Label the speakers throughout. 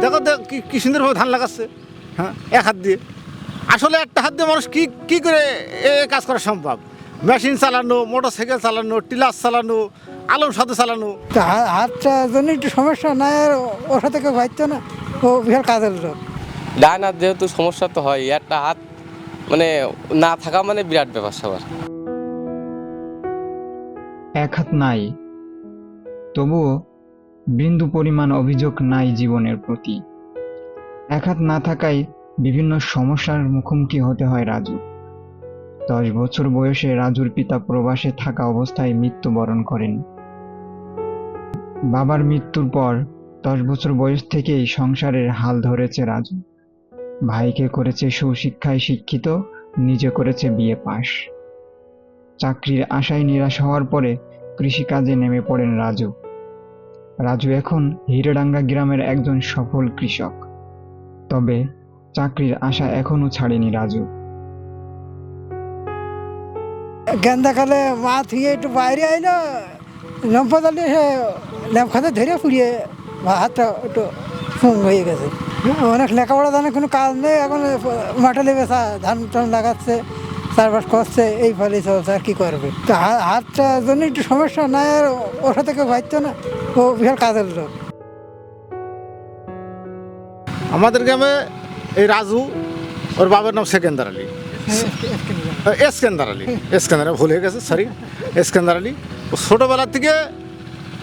Speaker 1: দেখো দেখ কি কি সুন্দরভাবে ধান লাগাচ্ছে হ্যাঁ এক হাত দিয়ে। আসলে একটা হাত দিয়ে মানুষ কি কি করে এ কাজ করা সম্ভব? মেশিন চালানো মোটর সাইকেল চালানো টিলার চালানো আলম সাথে চালানো।
Speaker 2: তা হাতটা জন্য একটু সমস্যা নাই আর ওর সাথে কেউ ভাবতো না ও বিশাল কাজের লোক।
Speaker 3: ডান হাত যেহেতু সমস্যা তো হয় একটা হাত মানে না থাকা মানে বিরাট ব্যাপার সবার।
Speaker 4: এক হাত নাই তবুও বিন্দু পরিমাণ অভিযোগ নাই জীবনের প্রতি। এক হাত না থাকায় বিভিন্ন সমস্যার মুখোমুখি হতে হয় রাজু। দশ বছর বয়সে রাজুর পিতা প্রবাসে থাকা অবস্থায় মৃত্যুবরণ করেন। বাবার মৃত্যুর পর দশ বছর বয়স থেকেই সংসারের হাল ধরেছে রাজু। ভাইকে করেছে সুশিক্ষায় শিক্ষিত, নিজে করেছে বিয়ে পাশ। চাকরির আশায় নিরাশ হওয়ার পরে কৃষিকাজে নেমে পড়েন রাজু। রাজু এখন হিরেডাঙ্গা গ্রামের একজন সফল কৃষক। তবে চাকরির আশা এখনও ছাড়েনি রাজু।
Speaker 2: গেন্দাকালে মা থেকে একটু বাইরে আইলো লম্পা দালি সে ল্যাম্প খাতে ধরে ফুরিয়ে হাতটা একটু হয়ে গেছে। অনেক লেখাপড়া জানে কোনো কাজ নেই, এখন মাঠে লেগে ধান টান লাগাচ্ছে। চারবাস করছে, এই ফলে চলছে, আর কি করবে? হাতটা জন্য একটু সমস্যা নাই, আর ওর সাথে কেউ ভাবতো না, ও বিশাল কাজের লোক।
Speaker 1: আমাদের গ্রামে এই রাজু, ওর বাবার নাম সেকেন্দার আলী। এসকেন্দার আলী। এসকেন্দার ভুল হয়ে গেছে সরি এসকেন্দার আলী, ও ছোটোবেলার থেকে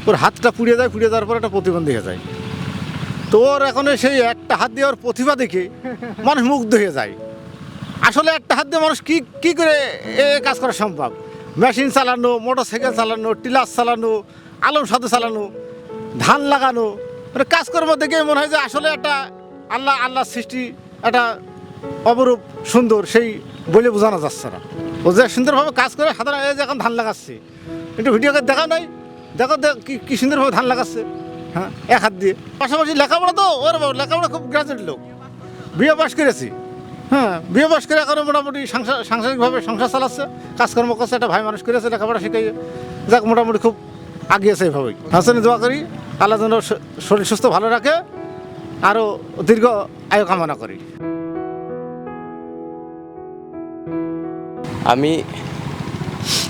Speaker 1: ওর হাতটা পুড়িয়ে যায়, পুড়িয়ে যাওয়ার পর একটা প্রতিবন্ধী হয়ে যায়। তো ওর এখন সেই একটা হাত দিয়ে ওর প্রতিভা দেখে মানুষ মুগ্ধ হয়ে যায়। আসলে একটা হাত দিয়ে মানুষ কি কি করে এ কাজ করা সম্ভব? মেশিন চালানো মোটর সাইকেল চালানো, টিলার চালানো, আলম সাধু চালানো, ধান লাগানো মানে কাজকর্ম দেখে মনে হয় যে আসলে একটা আল্লাহ আল্লাহ সৃষ্টি একটা অপরূপ সুন্দর, সেই বলে বোঝানো যাচ্ছে না। ও যে সুন্দরভাবে কাজ করে, সাধারণ এই যে এখন ধান লাগাচ্ছে। একটু ভিডিওকে দেখা নাই? দেখো দেখ কি কি সুন্দরভাবে ধান লাগাচ্ছে। হ্যাঁ এক হাত দিয়ে। পাশাপাশি লেখাপড়া তো, ওর লেখাপড়া খুব গ্রাজুয়েট লোক। বিয়ে পাশ করেছি। হ্যাঁ বিয়ে পাশ করে এখন মোটামুটি সংসার সাংসারিকভাবে সংসার চালাচ্ছে, কাজকর্ম করছে, একটা ভাই মানুষ করেছে, লেখাপড়া শিখাই যাক, মোটামুটি খুব আগিয়েছে এইভাবেই। হাসানি দোয়া করি, আল্লাহ যেন শরীর সুস্থ ভালো রাখে, আরও দীর্ঘ আয়ু কামনা করি।
Speaker 3: আমি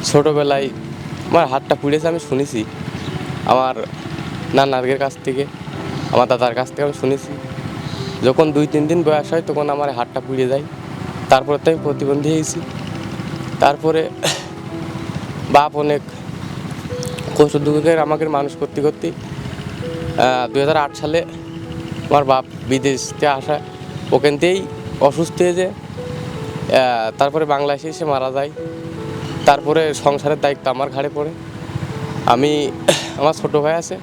Speaker 3: ছোটোবেলায় আমার হাতটা পুড়েছে, আমি শুনেছি। আমার নানার্গের কাছ থেকে, আমার দাদার কাছ থেকে আমি শুনেছি। যখন দুই তিন দিন বয়স হয় তখন আমার হাতটা পুড়ে যায়। তারপরে তো আমি প্রতিবন্ধী হয়েছি। তারপরে বাপ অনেক কষ্ট দুঃখের আমাকে মানুষ করতে করতে দু আট সালে আমার বাপ বিদেশ থেকে আসা ওখান থেকেই অসুস্থ হয়ে আহ, তারপরে বাংলাদেশে এসে মারা যায়। তারপরে সংসারের দায়িত্ব আমার ঘাড়ে পড়ে। আমি আমার ছোট ভাই আছে।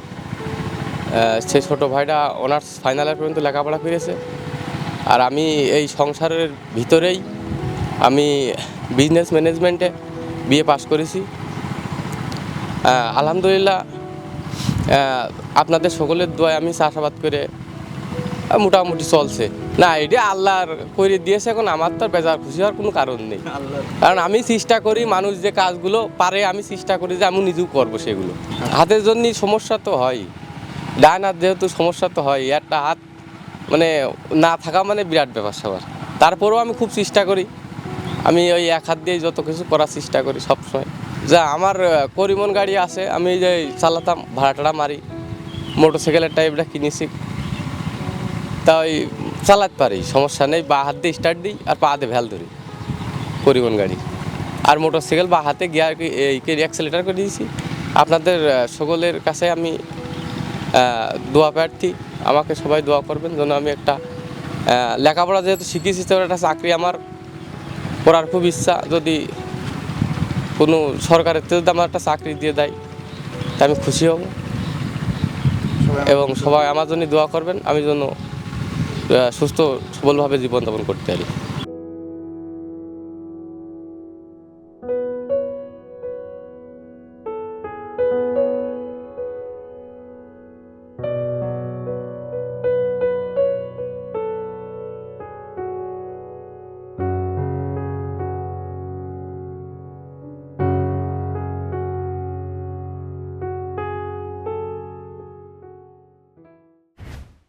Speaker 3: সেই ছোট ভাইটা অনার্স ফাইনাল ইয়ার পর্যন্ত লেখাপড়া করেছে। আর আমি এই সংসারের ভিতরেই আমি বিজনেস ম্যানেজমেন্টে বিএ পাশ করেছি। আলহামদুলিল্লাহ আপনাদের সকলের দোয়ায় আমি চাষাবাদ করে মোটামুটি চলছে। না এটা আল্লাহর করে দিয়েছে এখন আমার তো বেজার খুশি হওয়ার কোনো কারণ নেই। কারণ আমি চেষ্টা করি মানুষ যে কাজগুলো পারে আমি চেষ্টা করি যে আমি নিজেও করব সেগুলো। হাতের জন্য সমস্যা তো হয়। ডান হাত যেহেতু সমস্যা তো হয়, একটা হাত মানে না থাকা মানে বিরাট ব্যাপার সবার। তারপরেও আমি খুব চেষ্টা করি। আমি ওই এক হাত দিয়ে যত কিছু করার চেষ্টা করি সবসময়। যা আমার করিমন গাড়ি আছে, আমি যে চালাতাম ভাড়া টাড়া মারি। মোটর সাইকেলের টাইপটা কিনেছি। তাই চালাতে পারি, সমস্যা নেই। বা হাত দিয়ে স্টার্ট দিই আর পা দিয়ে ভ্যাল ধরি পরিবহন গাড়ি। আর মোটর সাইকেল বা হাতে গিয়ার এই অ্যাক্সেলেটার করে দিয়েছি। আপনাদের সকলের কাছে আমি দোয়া প্রার্থী। আমাকে সবাই দোয়া করবেন যেন আমি একটা লেখাপড়া যেহেতু শিখেছি, তো একটা চাকরি আমার করার খুব ইচ্ছা। যদি কোনো সরকারের যদি আমার একটা চাকরি দিয়ে দেয়, তা আমি খুশি হব। এবং সবাই আমার জন্য দোয়া করবেন। আমি যেন সুস্থ সবলভাবে জীবনযাপন করতে পারি।